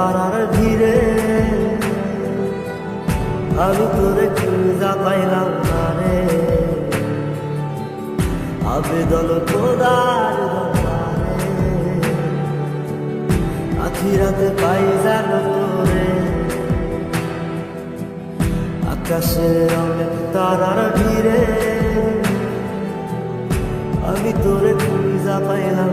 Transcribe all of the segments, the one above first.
তারার ভিড়ে। আমি তোরে খুঁজা পাইলাম না রে আবেদন দরবারে আখিরাতে পাই জানো তোরে। আকাশে অনেক তারার ভিড়ে। আমি তোরে খুঁজা পাইলাম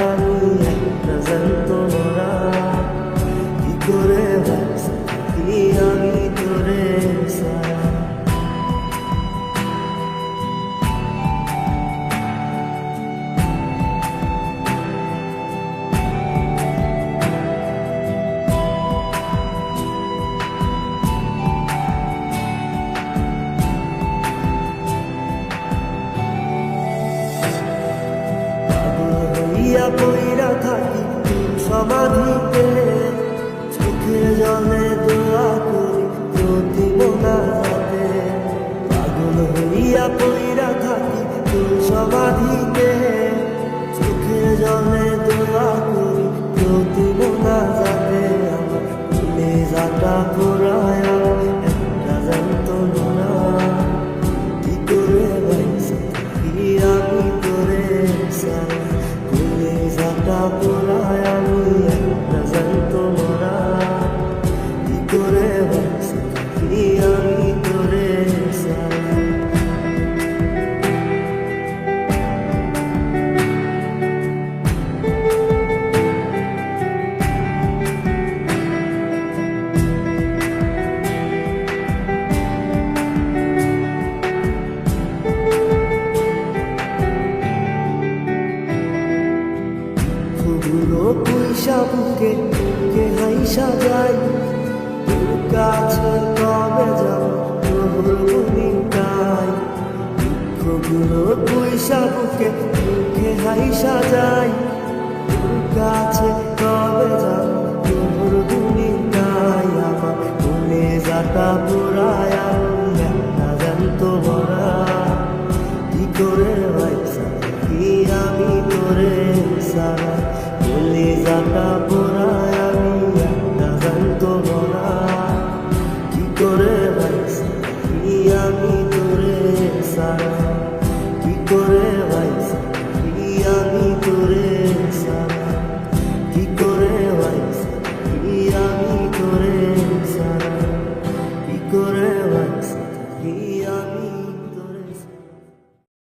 হইয়া পইরা থাকি সমাধিতে চোখের জলে দোয়া করি প্রতি মোনাজাতে পাগল হইয়া পইরা থাকি সমাধিতে চোখের জলে দোয়া করি প্রতি মোনাজাতে আমার মেজাটা পোড়ায়, একটা পয়সা বুকে বুকে হাইসা যাই তোর কাছে কবে যাব তোর ভূমিকায় ফুগুলো পয়সা বুকে বুকে হাইসা যাই তোর কাছে কবে যাব তোর ভূমিকায় আমার মনে যাটা পুরায় একটা জানতো ভরা কি করে আমি তোরে সারা যাতা পোড়ায় আমি একটা গান তো মরা। কি করে আমি তোরে সারা কি করে